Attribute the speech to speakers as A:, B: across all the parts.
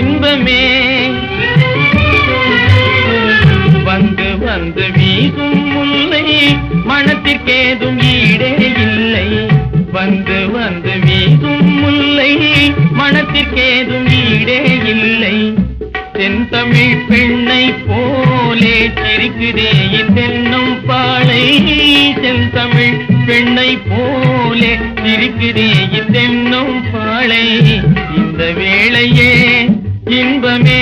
A: இன்பமே. வந்து வந்து வீசும் முல்லை மனத்திற்கேதும் ஈடே இல்லை. வந்து வந்து வீசும் முல்லை மனத்திற்கேதும் ஈடே இல்லை. தென்தமிழ் பெண்ணை போலே சிரிக்குதே தென்னும் பாழை தென்தமிழ் பெண்ணை போலே சிரிக்குதே தென்னும் பாழை இந்த வேளையே இன்பமே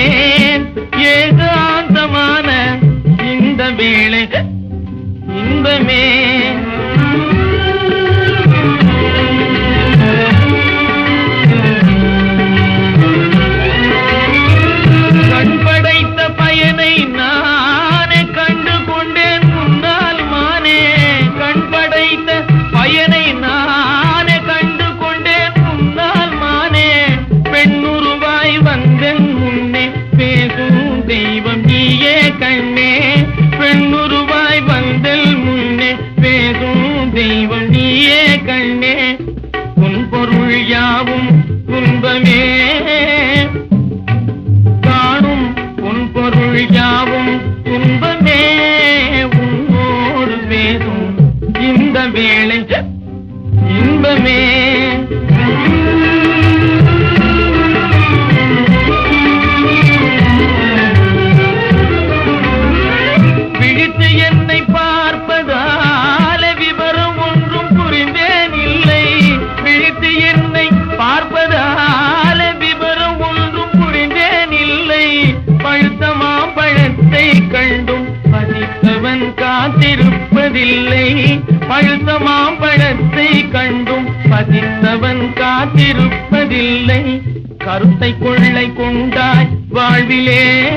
A: காத்திருப்பதில்லை. கருத்தை கொள்ளை கொண்டாய் வாழ்விலே.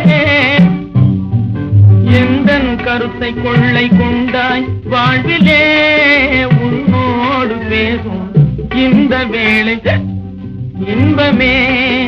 A: எந்த கருத்தை கொள்ளை கொண்டாய் வாழ்விலே? உன்னோடு பேசும் இந்த வேளை இன்பமே.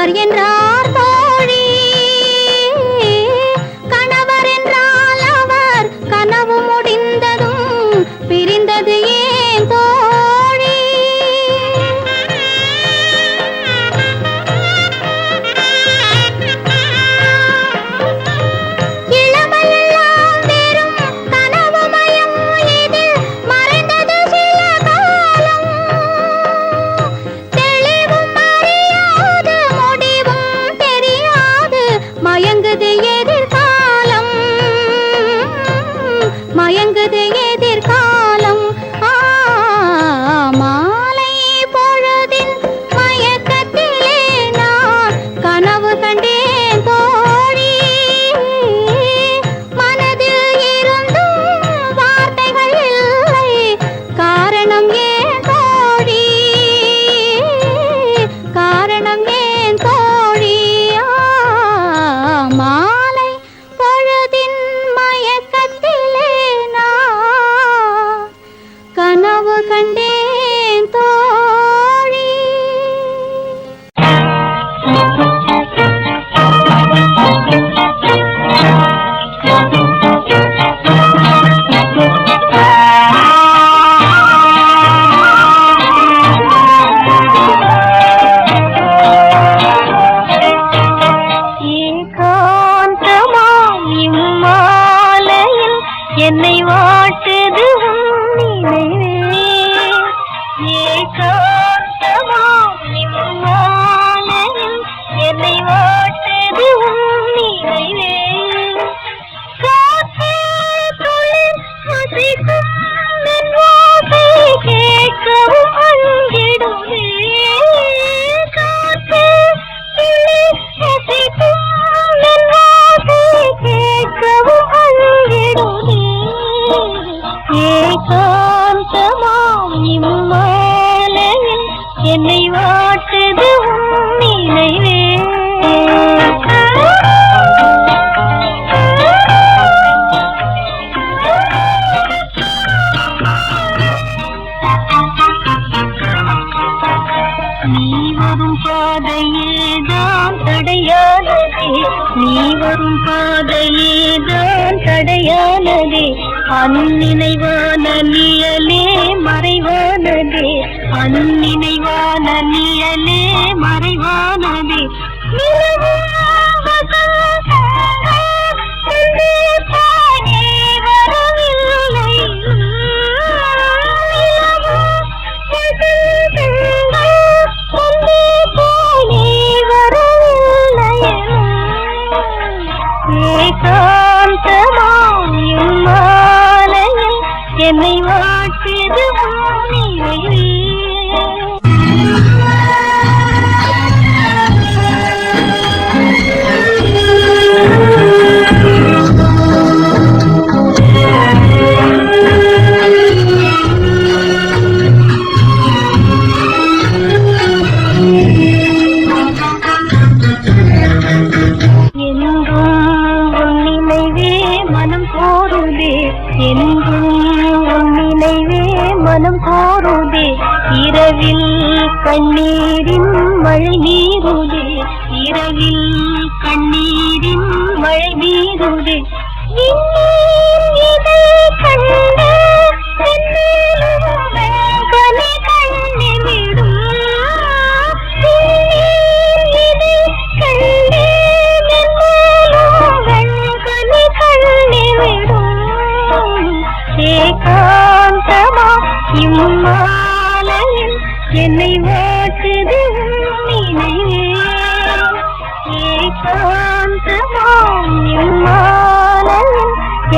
B: கணவர் என்றார்
C: கண்ணீரின் மழை நீருதே இரவில்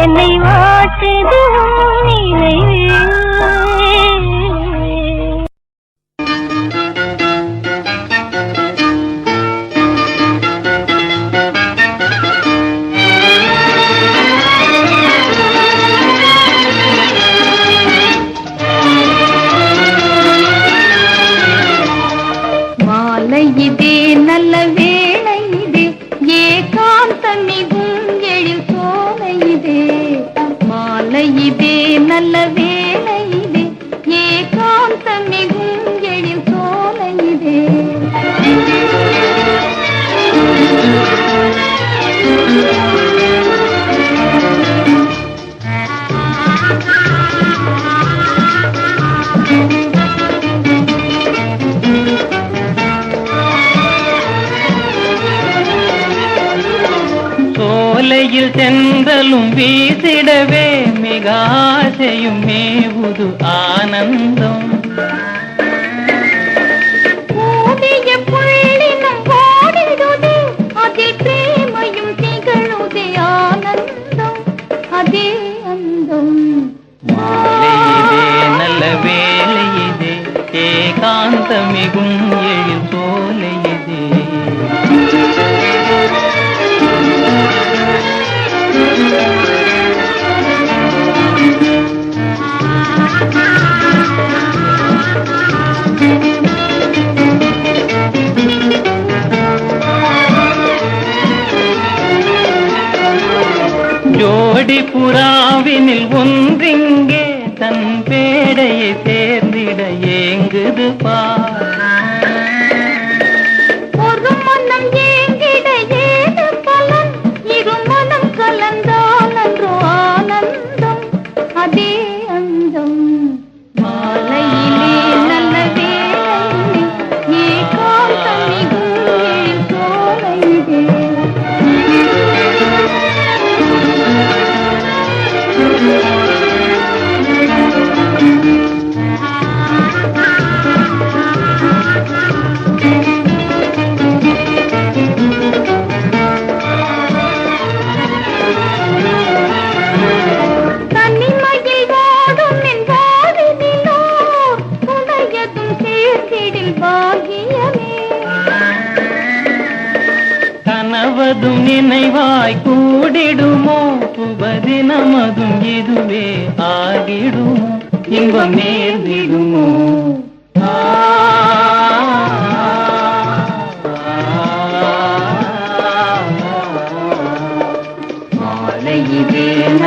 C: என்னை வாட்டுது ചെന്തലും വീസിടവേ മികാശയും
B: മേവുതു ആനന്ദം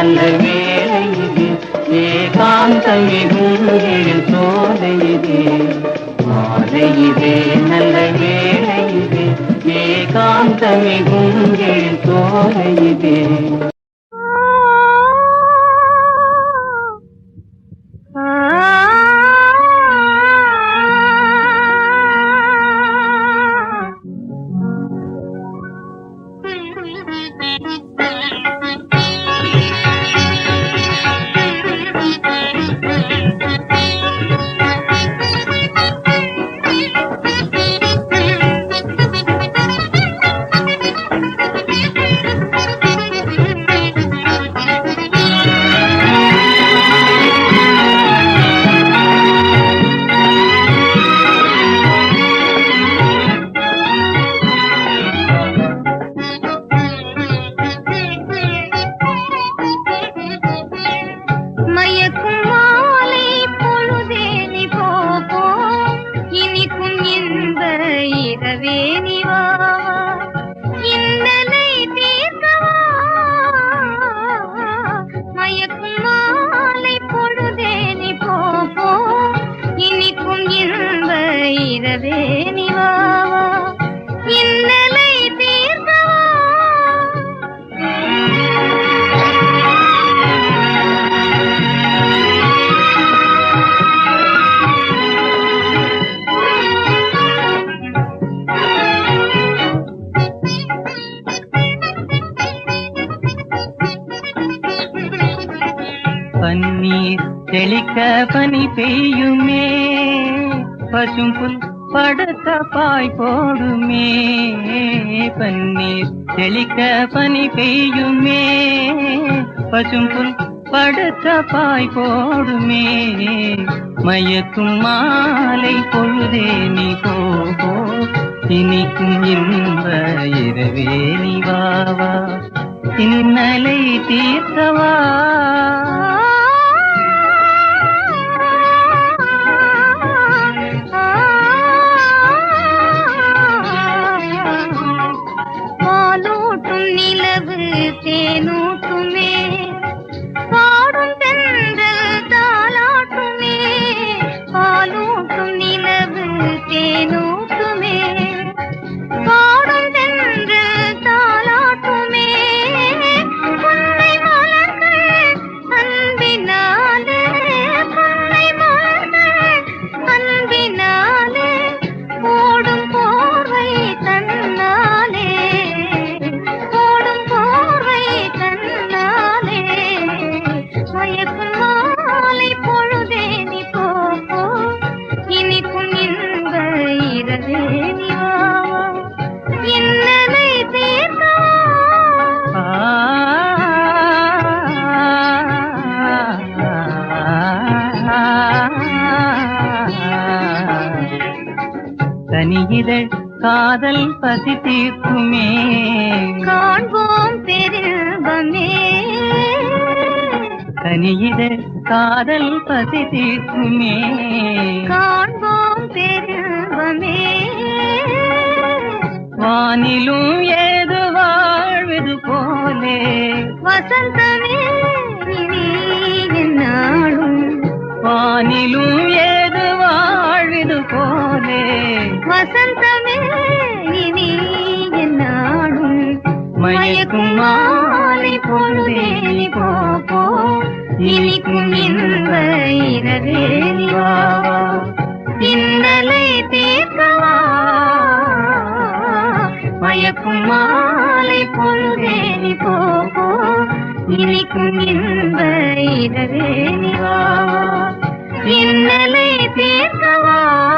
B: நல்ல வேலை இது
D: ஏகாந்த இது புல் படுத்த பாய் போடுமே. பன்னீர் தெளிக்க பனி பெய்யுமே. பசும் புல் படுத்த பாய் போடுமே. மயக்கும் மாலை பொழுதே நீ போகோ இனிக்கும் இன்ப இரவே நீ வாவா இன்னலை தீர்த்தவா.
E: காதல் பசி தீர்க்குமே.
B: காண்போம் தெருவமே
E: வானிலும் ஏது வாழ்வது போலே.
B: வசந்தமே நாளும்
E: வானிலும் ஏது வாழ்வது போலே.
B: வசந்தமே இனி நாளும்
E: மயக்கும் மாலை பொழுதே.
B: இனிக்கும் இன்ப இரவேலிவா இன்னலை தீர்க்கவா. மயக்கும் மாலை பொழுதேனி போகோ. இனிக்கும் இன்ப இரவேலிவா இன்னலை தீர்க்கவா.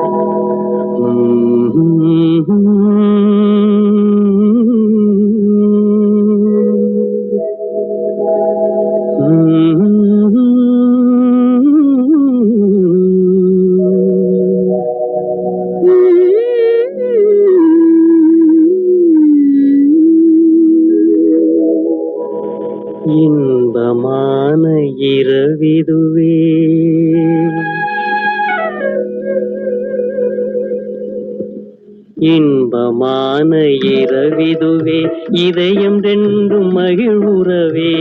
E: Thank you. உறவிதுவே இதயம் ரெண்டும் மகிழ்வுறவே.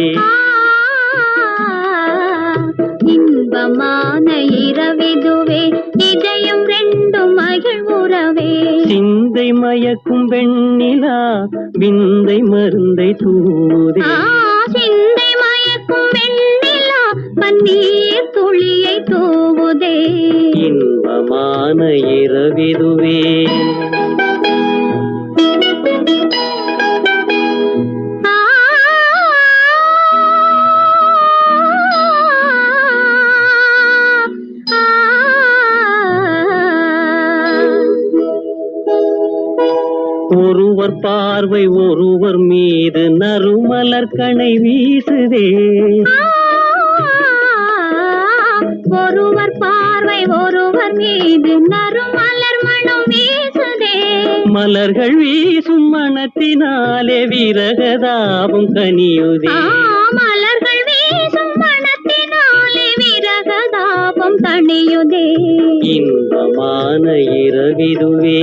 F: இன்பமான இரவிதுவே இதயம் ரெண்டும் மகிழ்வுறவே.
E: சிந்தை மயக்கும் வெண்ணிலா விந்தை மருந்தை தூதே.
F: சிந்தை மயக்கும் வெண்ணிலா
B: பன்னீர் துளியை தூவுதே.
E: இன்பமான இரவிதுவே. ஒருவர் பார்வை ஒருவர் மீது நறுமலர் கணை வீசுதே.
B: ஒருவர் பார்வை ஒருவர் மீது நறுமலர் மனம் வீசுதே.
E: மலர்கள் வீசும் மனத்தினாலே விரகதாபம் கனியுதே.
B: மலர்கள் வீசும் மனத்தினாலே விரகதாபம் தணியுதே
E: இன்பமான இரவிதுவே.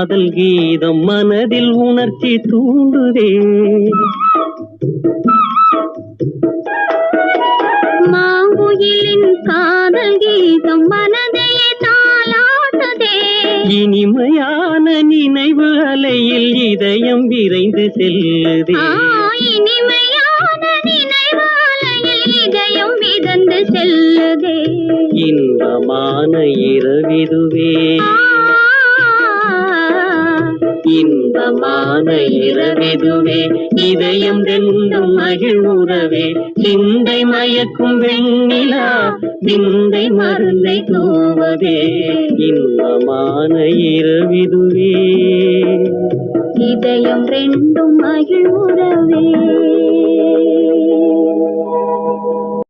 E: காதல் கீதம் மனதில் உணர்ச்சி தூண்டுதே.
B: மாங்குயிலின் காதல் கீதம் மனதையே தாளாட்டுதே.
E: இனிமையான நினைவு அலையில் இதயம் விரைந்து செல்லுதே.
B: இனிமையான நினைவாலையில் இதயம் மிதந்து செல்லுதே.
E: இன்பமான இரவிதுவே. இன்பமான இரவெதுவே இதயம் ரெண்டும் மகிழ்வுறவே. சிந்தை மயக்கும் வெண்ணிலா விந்தை மருந்தை தூவதே. இன்பமான இரவிதுவே.
B: இதயம் ரெண்டும் மகிழ்வுறவே.